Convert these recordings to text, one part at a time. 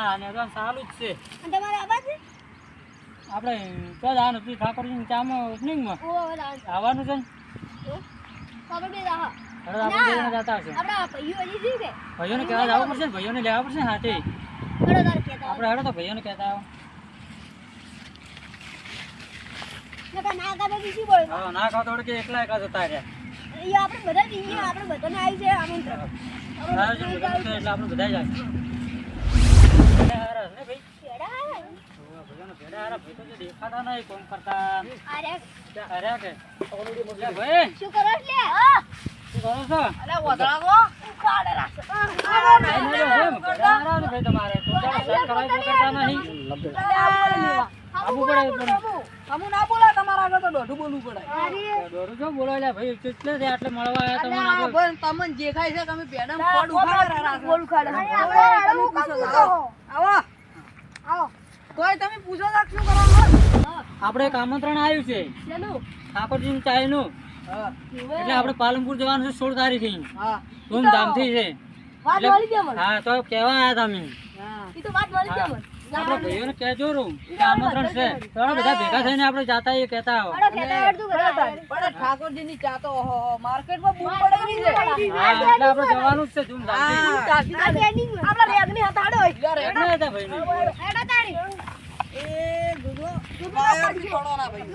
ના ચાલુ જ છે. અને તમારે આવા છે? આપણે તો ચામાં ઓપનિંગમાં. આવવાનું છે છે કે? ભાઈઓને કહેવા જવું પડશે ને? ભાઈઓને લેવા પડશે હાથે? કહેતા આપણે હેડો તો ભાઈઓને કહેતા આવો. ના ખાવ કે એકલા એકલા જતા રહ્યા. આપણે બધા જઈએ આપણે બધાને આવી છે આમંત્રણ. એટલે આપણે બધા જાય. છે ને ભાઈ કેડા આવે? ઓવા, ભાઈઓને ભેડા ભાઈ તો દેખાતા નહીં કોમ કરતા. અરે અરે કે? ભાઈ. શું કરો એટલે શું કરો છો? અરે વદળા તો કાઢે રાખે. ભાઈ, મેલો છે, ભેડા હારા ને ભાઈ તમારે? તો ચાલો સાઈડ કરાવી તો કરતા નહીં. આબુ પડે પડે અમુ ના બોલાય તમારા આગળ તો દોઢું બોલવું પડે. દોરું છો બોલો? એટલે ભાઈ કેટલે છે આટલે મળવા આવ્યા તમને જે ખાય છે તમે બેડમ ફોડ ઉખાડે. બોલ ખાડે તમે પૂછો છો. આવો. આવો. તોય તમે પૂછો છો શું કરવાનું? આપણે એક આમંત્રણ આવ્યું છે. ઠાકોરજી નું ચાયનું એટલે આપણે પાલનપુર જવાનું છે સોળ તારીખે. હા. ધૂમધામથી છે. હા તો કેવા આવ્યા તમે. હા. તો વાત મળી આપણે ભાઈઓને કહેજો રૂમ કે આમંત્રણ છે. ત્રણ બધા ભેગા થઈને આપણે જાતા એ કહેતા આવો. પણ ઠાકોરજીની ચા તો ઓહો, માર્કેટમાં બૂમ પડેલી છે. હા એટલે આપણે જવાનું જ છે ધૂમધામથી. હા. આ ટ્રેનિંગ આપણા હતાડો એટલે હતા ભાઈને. એડા તારી એ વાયરથી પડો ના ભાઈ.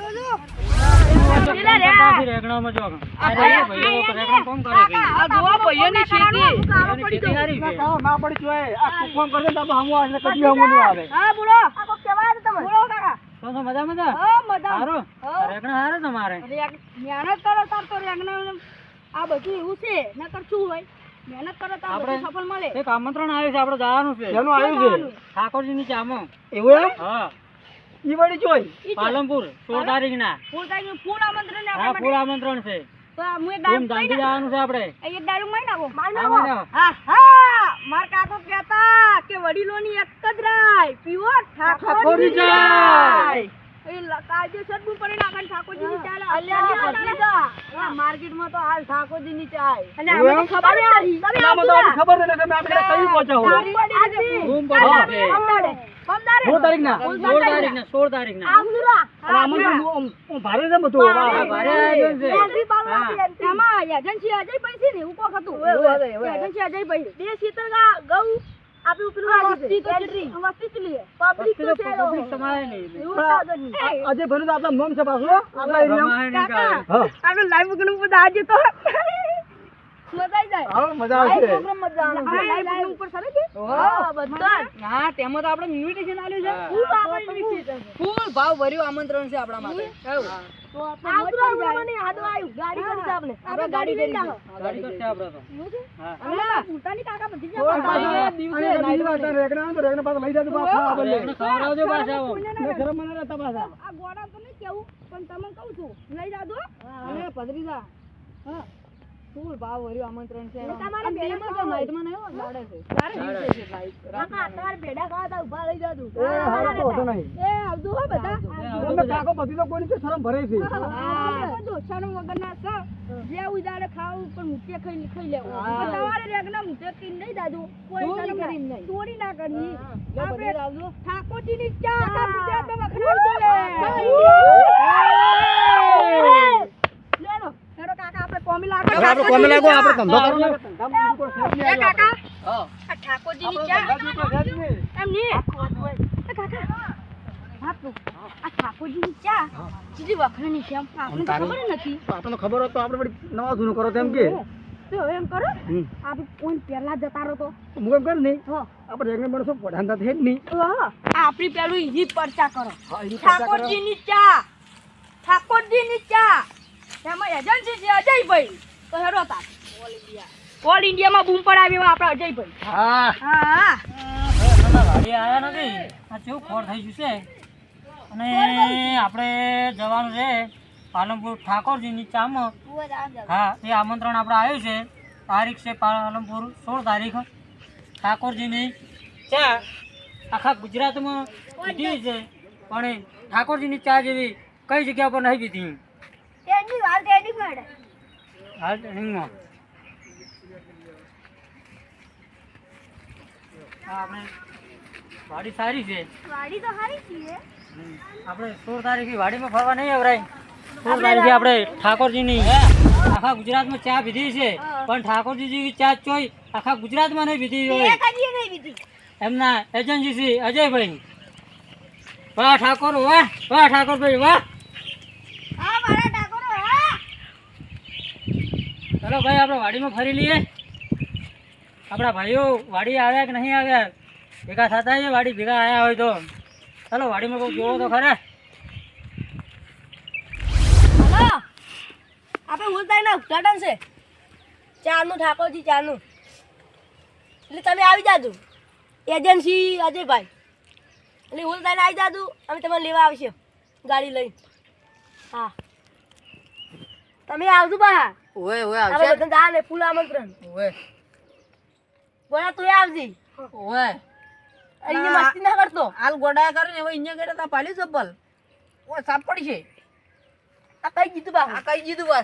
રેગણામાં જો આ ભાઈઓ ભાઈઓ રેગણા કોણ કરે છે આ જોવા ભાઈઓની ખેતી એની ના પડી જોઈએ આ કુકવામ કરે તો હમું આવે કદી હમું નહીં આવે. હા બોલો. આ કોક કહેવાય તો તમે? બોલો કાકા. તો તો મજા મજા? હા મજા. સારું રેગણા સારું તમારે? મહેનત કરો તાર તો રેગના આ બધું એવું છે. નકર શું હોય? મહેનત કરો તાર આપણે- સફળ મળે. એક આમંત્રણ આવ્યું છે આપણે જવાનું છે. શેનું આવ્યું છે? ઠાકોરજીની ચામાં. એવું એમ? હા. ઈ વળી જોઈ. પાલનપુર સોળ તારીખ ના ફૂલ તારીખ ફૂલ આમંત્રણ ફૂલ આમંત્રણ છે. જવાનું છે આપણે. નાખો. હા, હા માર કાકો કહેતા કે વડીલોની એક જ રાય પીવો ઠાકોરજી ઠાકોરજી ચાય એ લ- કાયદેસર પડે પડી નાખે ઠાકોરજીની ચાલે. અલ્યા ભત્રીજા માર્કેટમાં તો હાલ ચાય. અને ખબર નથી. તમે ના તો ખબર નથી તમે આપણે કઈ છે. સોળ તારીખ ના સોળ તારીખ ના સોળ તારીખ ના ભારે છે બધું. ભારે આયોજન છે. એમાં એજન્સી અજયભાઈ છે ને એવું કોક હતું. એજન્સી અજયભાઈ બે શીતળ ગૌ આપી પેલું વસ્તી તો કેટલી વસ્તી કેટલી પબ્લિક તો છે પબ્લિક સમાય નહીં. અજય ભરું તો આપણા મમ છે પાછું. આપણા એરિયા. હા. આપણે લાઈવ ગણું બધા આજે તો મજા આવી જાય. હા, મજા આવશે લાઈવ ઉપર સરે છે? હા બધા હા તેમાં તો આપણે ઇન્વિટેશન આલ્યું છે. ફૂલ આપણે invitation. ફૂલ. ભાવ ભર્યું આમંત્રણ છે આપણા માટે. તો આપણે ગાડી કરી આપણે. આપણે ગાડી કરી ગાડી તો. છે? આપણે તો. હા. પોતાની કાકા બધી સોળ દિવસે બીજી વાર રેગણા તો રેગણા પાછા લઈ જાજો પાછા આ બદલે. રેગણું પાછા આવો. ને મને રહેતા પાછા. આ ગોળા તો નહીં કેવું પણ તમને કહું છું. લઈ જાજો અને ભદ્રીજા હા. ફૂલ ભાવ ભર્યું આમંત્રણ છે. તમારે બેમાં તો લાઈટમાં નયો લાડે છે. તારે દિવસે છે નાઈટ. તમારે ભેડા ખાવા તા ઊભા લઈ જાજો. એ હારો તો હતો નહીં. એ આવજો હો બધા. તમને કાકો બધી. તો કોઈની છે શરમ ભરે છે. હા બધું વગર વગરના છે જે ઉજાડે ખાવું પણ મુઠ્ઠે ખાઈ ખાઈ લેવું. તમારે રેગના મુઠ્ઠે કી નહીં દાદુ? કોઈ કરી નહીં. ચોરી ના કરવી. આપણે ઠાકોરજીની ચા આખા ગુજરાતમાં વખણાવી દે. લેલો હેડો કાકા આપણે કોમી લાગે આપણે કોમે લાગો આપણે ધંધો કરો ને એ કાકા હા. આ ઠાકોરજીની ચા ધંધા. એમ એ કાકા એમ ખબર હતો નથી. તો ખબર હોત આપણે વળી નવા જૂનું કરો તેમ કે. તો એમ કરો. આપણે કોઈ પહેલા જતા રહો તો. હું એમ કર નહીં હા. આપણે રેગણે માણસો પઢાનતા છે જ નહીં. આપણી પેલું ઈ પરચા કરો. ઠાકોરજી ની ચા ઠાકોરજી ની ચા એમાં એજન્સી છે અજયભાઈ. તો હેરો તા ઓલ ઇન્ડિયામાં બૂમ પડાવી એવા આપણા અજયભાઈ. હા. હા. વાડી આયા નથી. આ કેવું ખોર થઈ ગયું છે. અને આપણે જવાનું છે પાલનપુર ઠાકોરજીની ચામાં. હા એ આમંત્રણ આપણે આવ્યું છે. તારીખ છે પાલનપુર સોળ તારીખ. ઠાકોરજીની ચા આખા ગુજરાતમાં પીધી છે. પણ ઠાકોરજીની ચા જેવી કઈ જગ્યા પર નહીં પીધી? ટ્રેનિંગમાં હા આપણે વાડી સારી છે. વાડી તો સારી છીએ. આપણે સોળ તારીખે વાડીમાં ફરવા નહીં આવરાય. સોળ તારીખે આપણે ઠાકોરજીની આખા ગુજરાતમાં ચા પીધી છે. પણ ઠાકોરજી જેવી ચા ચોઈ આખા ગુજરાતમાં નહીં પીધી હોય. એમના એજન્સી અજયભાઈ. વાહ ઠાકોર વાહ વાહ ઠાકોરભાઈ વાહ હા મારા ઠાકોરો હા ચલો ભાઈ, આપણે વાડીમાં ફરી લઈએ. આપણા ભાઈઓ વાડી આવ્યા કે નહીં આવ્યા? ભેગા થતા છે વાડી ભેગા આવ્યા હોય તો. ચલો, વાડીમાં કોઈ જોવો તો ખરા. આપણે ઉલતાઈના ઉદઘાટન છે. ચારનું ઠાકોરજી ચારનું એટલે તમે આવી જાજો. એજન્સી અજયભાઈ. એટલે ઉલતાઈને આવી જાજો અમે તમને લેવા આવશે. ગાડી લઈને. હા. તમે આવજો બા. ઓય ઓય આપણે બધા જા ને ફૂલ આમંત્રણ. ઓય. બોલા તું આવજી. ઓય. અહીં મસ્તી ના કરતો. હાલ ગોડા કરે ને હવે અહીંયા ગેડા તા પાલી ચપ્પલ. ઓ સાપ પડી છે. આ કઈ કીધું બા? આ કઈ બા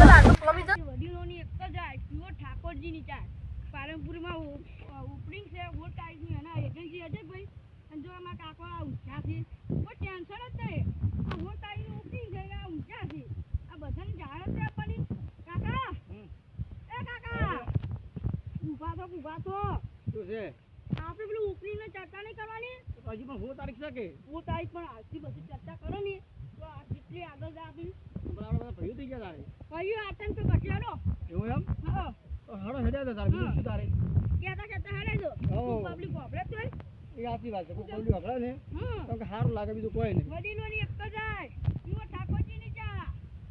પાછા વડીલોની એક જ આ પ્યોર ઠાકોરજીની ચા પાલનપુરમાં ઓપનિંગ છે બહુ ટાઈપની એના એજન્સી અજયભાઈ અને જો આમાં કાકો ઊંચા છે કોઈ ટેન્શન જ નહીં આ બહુ ટાઈપની ઓપનિંગ છે આ ઊંચા છે આ બધાને જાણ જ છે આપવાની કાકા એ કાકા તો શું છે? આપણે પેલું ઓપનિંગની ચર્ચા નહીં કરવાની? હજી પણ હું તારીખ છે કે? હું તારીખ પણ આજથી બધી ચર્ચા કરો ને. તો આ જેટલી આગળ જાય આપી. બરાબર બધા ભયું થઈ ગયા તારે. ભયું આતંક તો ઘટ્યાનો એવું એમ? હા. હાડો હેડ્યા તો તારે શું તારે? કહેતા કહેતા હેડે જો. પબ્લિક વાપરે તો એ સાચી વાત છે પબ્લિક વાપરે ને તો કે સારું લાગે બીજું કોઈ નહીં. વડીલોની એક જ રાય. જુઓ ઠાકોરજીની ચા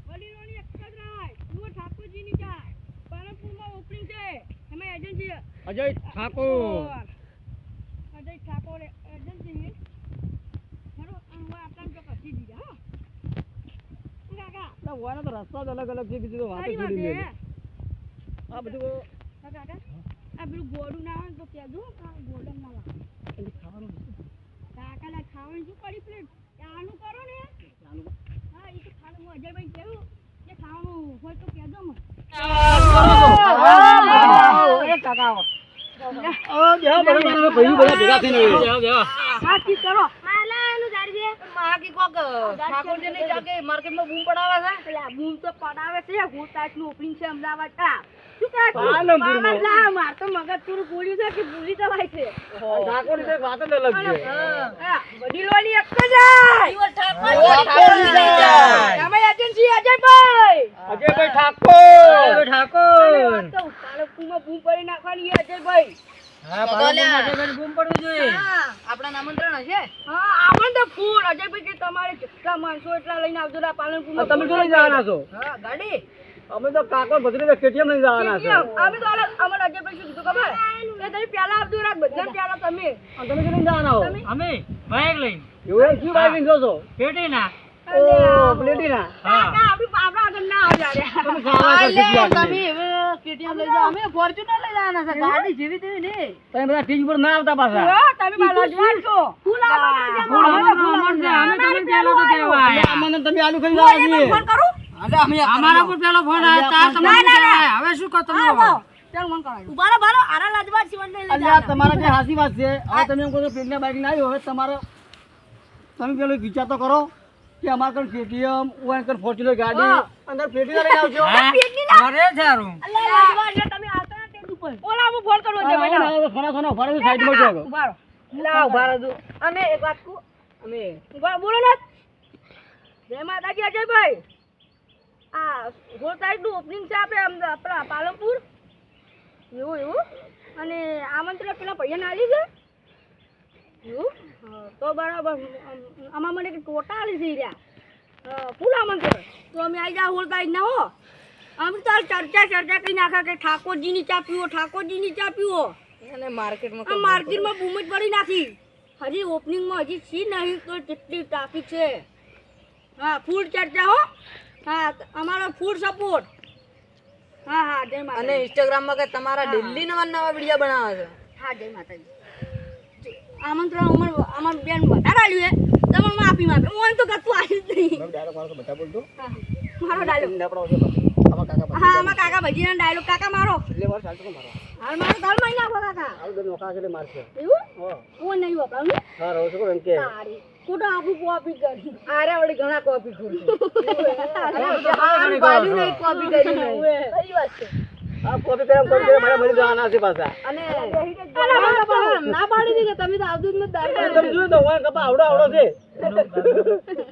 વડીલોની એક જ રાય. જુઓ ઠાકોરજીની ચા પાલનપુરમાં ઓપનિંગ છે. એમાં એજન્સી અજય ઠાકોર અજય ઠાકોર ના, તો રસ્તા જ અલગ અલગ છે બીજું તો વાત. આ બધું કાકા આ પેલું ગોળું ના આવે તો કહેજો આ ગોળમ ના લાવે ખાવાનું કાકા લા ખાવાનું શું કરી પ્લેટ આનું કરો ને હા એ તો ખાવાનું હું અજયભાઈ કહ્યું કે ખાવાનું હોય તો કહેજો મને કોક ઠાકોરજીની ચા કે માર્કેટમાં બૂમ પડાવે છે? એટલે આ બૂમ તો પડાવે છે હું તાજનું ઓપનિંગ છે અમદાવાદ. આ શું કહે? પાલનપુરમાં. પાલન લા, માર તો મગજ પૂરું પૂર્યું છે કે ભૂલી જવાય છે. ઠાકોરની તો એક જ જય. તમે એજન્સી અજયભાઈ અજયભાઈ ઠાકોર અજય ઠાકોર વાત તો બૂમ પડી નાખવાની અજયભાઈ હા પાલનપુરમાં બૂમ પડવી જોઈએ આપણા આમંત્રણ હશે? હા આમણ તો ફૂલ અજયભાઈ કે તમારે જેટલા માણસો એટલા લઈને આવજો ના આ તમે લઈ જવાના છો? હા ગાડી. અમે તો કાકોર ભદ્રી કેટીએમ લઈ જવાના છો. અમે તો અલગ અજયભાઈ શું કીધું ખબર? એ તમે પહેલા આવજો રાત બધા પહેલા તમે. તમે શું જવાના હો? અમે? બાઈક લઈને. એવું શું બાઈક લઈને જો છો પેટીના. ઓ પ્લેટીના હા આપણી આપણા આગળ ના આવજો તમે ખાવા તો કેટલી? વાર તમે KTM લઈ જાઓ અમે ફોર્ચ્યુનર લઈ જવાના છે ગાડી જેવી તેવી નહીં તમે બધા ટીચ પર ના આવતા પાછા હા, તમે મારા અજવાળ છો. ફૂલ છે. અમે તમને પહેલો તો કહેવા અમને તમે આલુ ખાઈ જવા દઈએ ફોન કરું? અમારા પર પેલો ફોન આવ્યો તાર તમને હવે શું કહો તમે ચાલ ફોન કરાવી. ઉભારો ભારો આરા લાજવાડ શિવણ ને લઈ અલ્યા તમારા જે હાસી વાત છે હવે તમે એમ કહો છો પેટના ના આવ્યો હવે તમારે તમે પેલો વિચાર તો કરો કે અમાર કણ કેટીએમ ઓન કણ ફોર્ચ્યુનર ગાડી. અંદર પેટી લઈ આવજો. હા? અરે જારું. સારું લાજવાડ છે તમે આવતા ના ઉપર. ઓલા હું ફોન કરું બેટા. આવો, આવો, સોના સોના સાઈડમાં જો ઉભારો લા ઉભારો દો અને એક વાત કુ અમે ઊભા બોલો ને. જય માતાજી અજયભાઈ. આ ગોળ સાઈડનું ઓપનિંગ છે આપણે આપણા પાલનપુર. એવું એવું. અને આમંત્રણ પેલા આલી છે. એવું હા, તો બરાબર આમાં મને એક થઈ રહ્યા. પૂરા આમંત્રણ તો અમે આવી જા હોલતા જ ના હો અમે તો ચર્ચા ચર્ચા કરી નાખા કે ઠાકોરજીની ચા પીવો ઠાકોરજીની ચા પીવો. અને માર્કેટમાં માર્કેટમાં બૂમ જ પડી નાખી. હજી ઓપનિંગમાં હજી છી નહીં તો કેટલી ટ્રાફિક છે. હા ફૂડ ચર્ચા હો. હા અમારો ફૂડ સપોર્ટ હા હા જય અને ઇન્સ્ટાગ્રામમાં કે તમારા દિલ્હી નવા નવા વીડિયો બનાવે છે. હા જય માતાજી. આમંત્રણ અમાર અમાર બેન વધારે આલ્યું છે. માં માફી માં હું તો કતું આવી જ નહીં. બધા બોલતો મારો ડાયલોગ હા આમાં કાકા ભજીના ડાયલોગ કાકા મારો. એટલે મારો ચાલતો તો મારો? હાલ મારો તાલ મારી નાખો કાકા. આવું તો નોખા છે મારશે એવું? હા. નહીં વાપરાવું હા રહો છો એમ તારી. ખોટો આપું કોપી કરી. આરે વળી ઘણા કોપી કોપી કરી સહી વાત છે. આ કોપી કરે કોપી કરે મારે મળી જવાના છે પાછા. અને ના પાડી દી કે તમે તો આવજો જ નથી દારૂ તમે જોયું તો વાન કપા આવડો આવડો છે.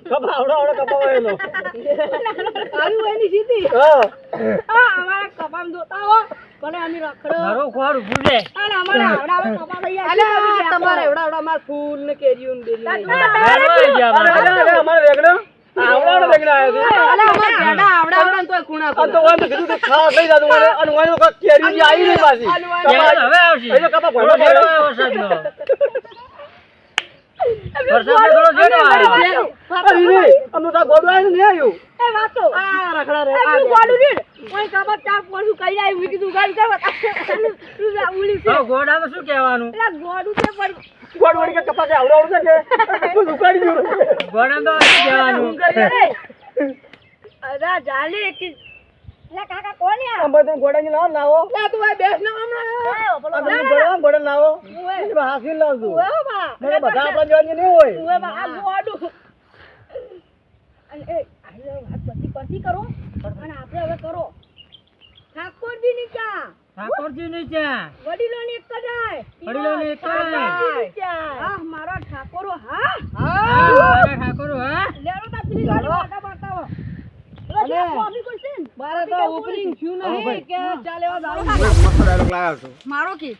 કપા આવડો આવડો કપા હોય આવી હોયની સીધી. હા. આ અમારા કપામ જોતા હો. કોને અમે રખડો. મારો ખોર ઊભું છે. અને અમારે આવડા કપા લઈ આલે તમારે એવડા આવડા માર ફૂલ ને કેરીઓ ને. ગયા અરે અરે અમારે રેગડો આવડો આવડો આવ્યો છે અલે અમાર ગાડા આવડા આવડા ને આ તો વાંધો કીધું કે ખાવા લઈ જાતું મને અને વાંધો કાંઈક કેરી ની આવી નહીં પાછી. હવે આવશે. એટલે કપા ભણવા થોડો જેડો આવ્યો વરસાદનો. વરસાદનો જેડો આવ્યો. અમને તો આ ગોડું આવ્યું ને નહીં એ વાતો. આ રખડા રે એ તું ગોડું. રીડ કપા ચાર પોસું કઈ આવી મેં કીધું ગાડી કરવા તું જા ઉલી છે ગોડામાં શું કહેવાનું? ગોડું છે પણ ગોડ વળી કે કપા કે આવડો આવડો છે કે? બધું ઉકાળી ગયું. તો કહેવાનું? અરે જાલે કે લે કાકા કોણ આમ બધું ગોડાની લાવો ને લાવો. લે તું ભાઈ બેસ ને હમણાં આ બધું ગોડા ગોડા લાવો. હાસી ઓય બા મને બધા આપણા જેવા નહીં હોય. ઓય બા આ ગોડું અને એ આલે વાત બધી પછી કરો. અને આપણે હવે કરો. ઠાકોરજી ની ચા. ઠાકોરજી ની ચા. વડીલોની એક કદાય વડીલોની એક જ. હા મારા ઠાકોરો હા? હા, મારા ઠાકોરો હા? લેરો તા પેલી ગાડી વાટા બતાવો અને મારે તો ઓપનિંગ થયું નહીં કે ચાલે દારૂ મસ્ત ડાયલોગ લાવ્યો છું. મારો કે?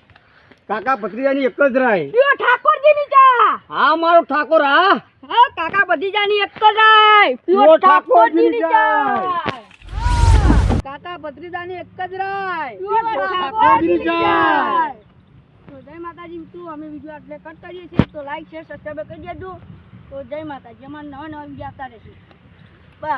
કાકા ભત્રીજાની એક જ રાય. યો ઠાકોરજી ની ચા. હા મારો ઠાકોર હા. હા કાકા ભત્રીજાની એક જ રાય. યો ઠાકોરજી ની ઠાકોરજીની ચા. કાકા ભત્રીજાની એક જ રાય. પીઓ ઠાકોરજીની ચા. તો જય માતાજી તું અમે વિડિયો આટલે કટ કરીએ છીએ. તો લાઈક શેર સબસ્ક્રાઇબ કરી દેજો. તો જય માતાજી. અમારા નવા નવા વિડિયો આવતા રહેશે. બસ